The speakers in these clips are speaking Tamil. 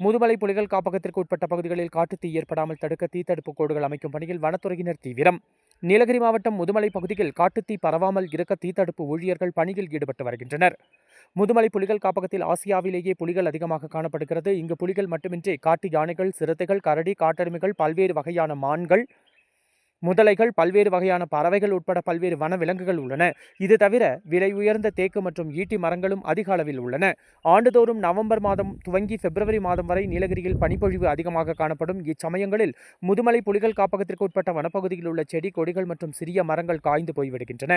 முதுமலை புலிகள் காப்பகத்திற்கு உட்பட்ட பகுதிகளில் காட்டுத்தீ ஏற்படாமல் தடுக்க தீத்தடுப்பு கோடுகள் அமைக்கும் பணியில் வனத்துறையினர் தீவிரம். நீலகிரி மாவட்டம் முதுமலை பகுதியில் காட்டுத்தீ பரவாமல் இருக்க தீத்தடுப்பு ஊழியர்கள் பணியில் ஈடுபட்டு வருகின்றனர். முதுமலை புலிகள் காப்பகத்தில் ஆசியாவிலேயே புலிகள் அதிகமாக காணப்படுகிறது. இங்கு புலிகள் மட்டுமின்றி காட்டு யானைகள் சிறுத்தைகள் கரடி காட்டெருமைகள் பல்வேறு வகையான மான்கள் முதலைகள் பல்வேறு வகையான பறவைகள் உட்பட பல்வேறு வனவிலங்குகள் உள்ளன. இது தவிர விலை உயர்ந்த தேக்கு மற்றும் ஈட்டி மரங்களும் அதிக அளவில் உள்ளன. ஆண்டுதோறும் நவம்பர் மாதம் துவங்கி பிப்ரவரி மாதம் வரை நீலகிரியில் பனிப்பொழிவு அதிகமாக காணப்படும். இச்சமயங்களில் முதுமலை புலிகள் காப்பகத்திற்கு உட்பட்ட வனப்பகுதியில் உள்ள செடி கொடிகள் மற்றும் சிறிய மரங்கள் காய்ந்து போய்விடுகின்றன.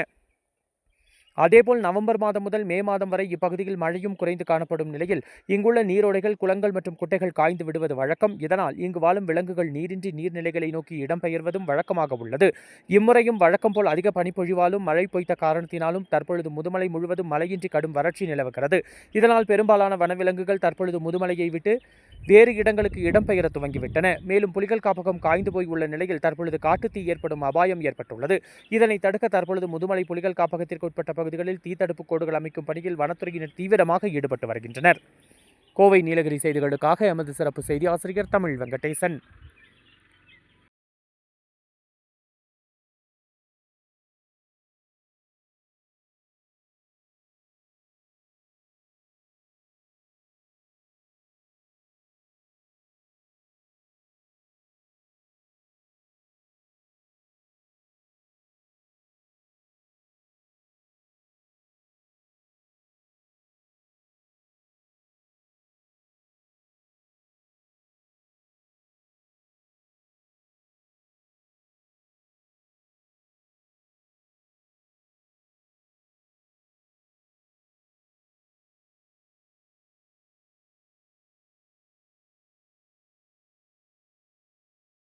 அதேபோல் நவம்பர் மாதம் முதல் மே மாதம் வரை இப்பகுதியில் மழையும் குறைந்து காணப்படும் நிலையில் இங்குள்ள நீரோடைகள் குளங்கள் மற்றும் குட்டைகள் காய்ந்து விடுவது வழக்கம். இதனால் இங்கு வாழும் விலங்குகள் நீரின்றி நீர்நிலைகளை நோக்கி இடம்பெயர்வதும் வழக்கமாக உள்ளது. இம்முறையும் வழக்கம் போல் அதிக பனிப்பொழிவாலும் மழை பொய்த்த காரணத்தினாலும் தற்பொழுது முதுமலை முழுவதும் மழையின்றி கடும் வறட்சி நிலவுகிறது. இதனால் பெரும்பாலான வனவிலங்குகள் தற்பொழுது முதுமலையை விட்டு வேறு இடங்களுக்கு இடம்பெயர துவங்கிவிட்டன. மேலும் புலிகள் காப்பகம் காய்ந்து போய் உள்ள நிலையில் தற்பொழுது காட்டுத்தீ ஏற்படும் அபாயம் ஏற்பட்டுள்ளது. இதனை தடுக்க தற்பொழுது முதுமலை புலிகள் காப்பகத்திற்கு உட்பட்ட பகுதிகளில் தீத்தடுப்பு கோடுகள் அமைக்கும் பணியில் வனத்துறையினர் தீவிரமாக ஈடுபட்டு வருகின்றனர். கோவை நீலகிரி செய்திகளுக்காக எமது சிறப்பு செய்தி ஆசிரியர் தமிழ் வெங்கடேசன்.